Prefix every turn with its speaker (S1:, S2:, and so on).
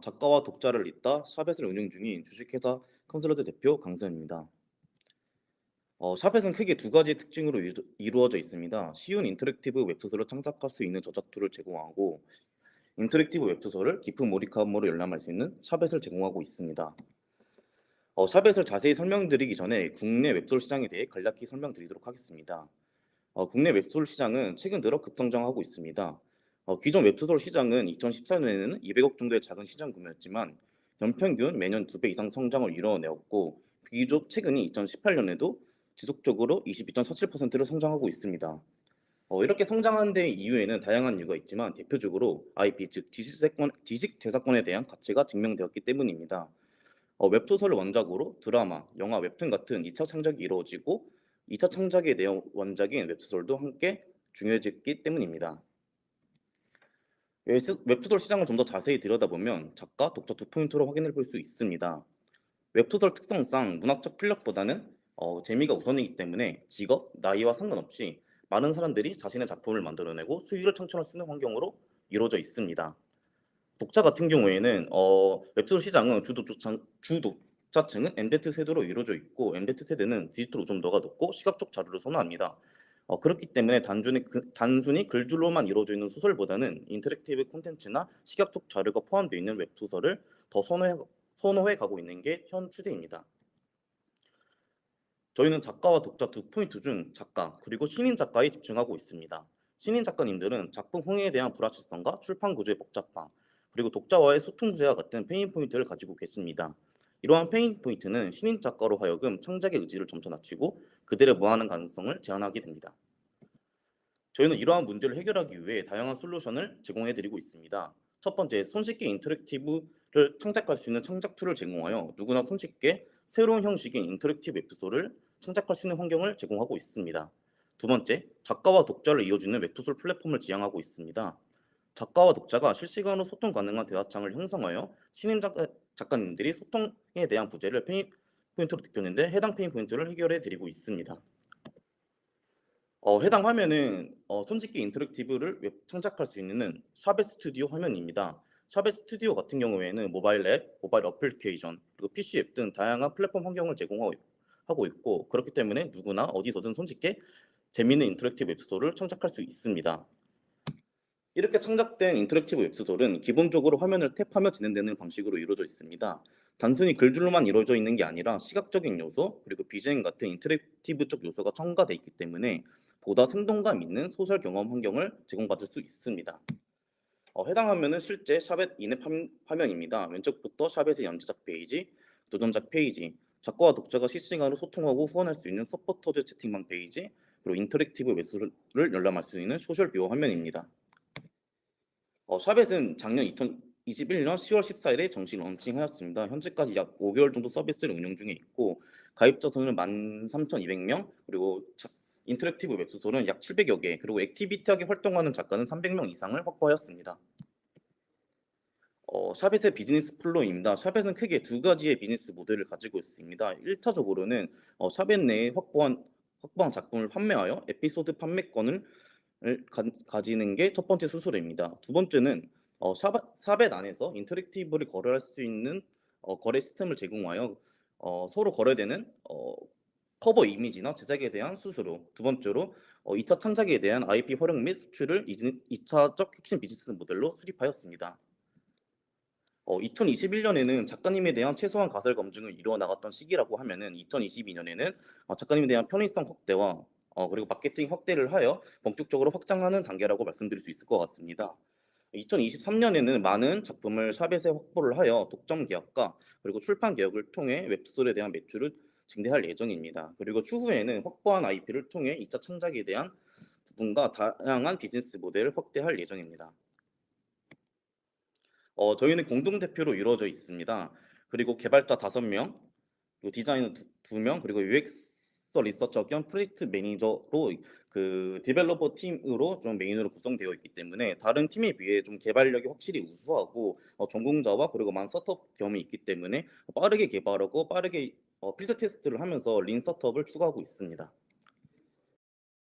S1: 작가와 독자를 잇다 샤벳을 운영 중인 주식회사 컨설런트 대표 강수현입니다. 어, 샤벳은 크게 두 가지 특징으로 이루- 이루어져 있습니다. 쉬운 인터랙티브 웹소설을 창작할 수 있는 저작 툴을 제공하고 인터랙티브 웹소설을 깊은 몰입감으로 열람할 수 있는 샤벳을 제공하고 있습니다. 어, 샤벳을 자세히 설명드리기 전에 국내 웹소설 시장에 대해 간략히 설명드리도록 하겠습니다. 어, 국내 웹소설 시장은 최근 들어 급성장하고 있습니다. 어, 기존 웹소설 시장은 2014년에는 200억 정도의 작은 시장 규모였지만 연평균 매년 2배 이상 성장을 이뤄내었고 비교적 최근인 2018년에도 지속적으로 22.47%를 성장하고 있습니다. 어, 이렇게 성장한 데 이유에는 다양한 이유가 있지만 대표적으로 IP 즉 지식재산, 지식재산권에 대한 가치가 증명되었기 때문입니다. 어, 웹소설을 원작으로 드라마, 영화, 웹툰 같은 2차 창작이 이루어지고 2차 창작에 대한 원작인 웹소설도 함께 중요해졌기 때문입니다. 웹소설 시장을 좀 더 자세히 들여다보면 작가, 독자 두 포인트로 확인해 볼 수 있습니다. 웹소설 특성상 문학적 필력보다는 어, 재미가 우선이기 때문에 직업, 나이와 상관없이 많은 사람들이 자신의 작품을 만들어내고 수익을 창출할 수 있는 환경으로 이루어져 있습니다. 독자 같은 경우에는 어, 웹소설 시장은 주독자, 주독자층은 MZ 세대로 이루어져 있고 MZ 세대는 디지털 의존도가 높고 시각적 자료를 선호합니다. 어, 그렇기 때문에 단순히, 그- 단순히 글줄로만 이루어져 있는 소설보다는 인터랙티브 콘텐츠나 시각적 자료가 포함되어 있는 웹소설을 더 선호해, 선호해 가고 있는 게 현 추세입니다. 저희는 작가와 독자 두 포인트 중 작가 그리고 신인 작가에 집중하고 있습니다. 신인 작가님들은 작품 흥행에 대한 불확실성과 출판 구조의 복잡함 그리고 독자와의 소통 부재와 같은 페인 포인트를 가지고 계십니다. 이러한 페인 포인트는 신인 작가로 하여금 창작의 의지를 점차 낮추고 그들의 무한한 가능성을 제한하게 됩니다. 저희는 이러한 문제를 해결하기 위해 다양한 솔루션을 제공해 드리고 있습니다. 첫 번째, 손쉽게 인터랙티브를 창작할 수 있는 창작 툴을 제공하여 누구나 손쉽게 새로운 형식의 인터랙티브 웹소설을 창작할 수 있는 환경을 제공하고 있습니다. 두 번째, 작가와 독자를 이어주는 웹소설 플랫폼을 지향하고 있습니다. 작가와 독자가 실시간으로 소통 가능한 대화창을 형성하여 신임 작가, 작가님들이 소통에 대한 부재를 페인 포인트로 느꼈는데 해당 페인 포인트를 해결해 드리고 있습니다. 어, 해당 화면은 어, 손쉽게 인터랙티브를 웹 창작할 수 있는 샤벳 스튜디오 화면입니다. 샤벳 스튜디오 같은 경우에는 모바일 앱, 모바일 어플리케이션, 그리고 PC 앱 등 다양한 플랫폼 환경을 제공하고 하고 있고 그렇기 때문에 누구나 어디서든 손쉽게 재미있는 인터랙티브 웹소설을 창작할 수 있습니다. 이렇게 창작된 인터랙티브 웹소설은 기본적으로 화면을 탭하며 진행되는 방식으로 이루어져 있습니다. 단순히 글줄로만 이루어져 있는 게 아니라 시각적인 요소 그리고 BGM 같은 인터랙티브적 요소가 첨가돼 있기 때문에 보다 생동감 있는 소설 경험 환경을 제공받을 수 있습니다. 어, 해당 화면은 실제 샤벳 인앱 화- 화면입니다. 왼쪽부터 샤벳의 연재작 페이지, 도전작 페이지, 작가와 독자가 실시간으로 소통하고 후원할 수 있는 서포터즈 채팅방 페이지, 그리고 인터랙티브 웹소설을 열람할 수 있는 소셜 뷰어 화면입니다. 어, 샤벳은 작년 2021년 10월 14일에 정식 런칭하였습니다. 현재까지 약 5개월 정도 서비스를 운영 중에 있고 가입자 수는 13,200명 그리고 자- 인터랙티브 웹소설은 약 700여 개 그리고 액티비티하게 활동하는 작가는 300명 이상을 확보하였습니다. 어, 샤벳의 비즈니스 플로우입니다. 샤벳은 크게 두 가지의 비즈니스 모델을 가지고 있습니다. 1차적으로는 어, 샤벳 내에 확보한 확보한 작품을 판매하여 에피소드 판매권을 을 가, 가지는 게 첫 번째 수수료입니다. 두 번째는 어, 샤벳, 샤벳 안에서 인터랙티브를 거래할 수 있는 어, 거래 시스템을 제공하여 어, 서로 거래되는 어, 커버 이미지나 제작에 대한 수수료. 두 번째로 어, 2차 창작에 대한 IP 활용 및 수출을 2차적 핵심 비즈니스 모델로 수립하였습니다. 어, 2021년에는 작가님에 대한 최소한 가설 검증을 이루어 나갔던 시기라고 하면은 2022년에는 어, 작가님에 대한 편의성 확대와 어, 그리고 마케팅 확대를 하여 본격적으로 확장하는 단계라고 말씀드릴 수 있을 것 같습니다. 2023년에는 많은 작품을 샤벳에 확보를 하여 독점 계약과 그리고 출판 계약을 통해 웹소설에 대한 매출을 증대할 예정입니다. 그리고 추후에는 확보한 IP를 통해 2차 창작에 대한 부분과 다양한 비즈니스 모델을 확대할 예정입니다. 어, 저희는 공동 대표로 이루어져 있습니다. 그리고 개발자 5명, 그리고 디자이너 2명, 그리고 UX 리서처 겸 프로젝트 매니저로 그 디벨로퍼 팀으로 좀 메인으로 구성되어 있기 때문에 다른 팀에 비해 좀 개발력이 확실히 우수하고 어, 전공자와 그리고 많은 스타트업 경험이 있기 때문에 빠르게 개발하고 빠르게 어, 필드 테스트를 하면서 린 스타트업을 추구하고 있습니다.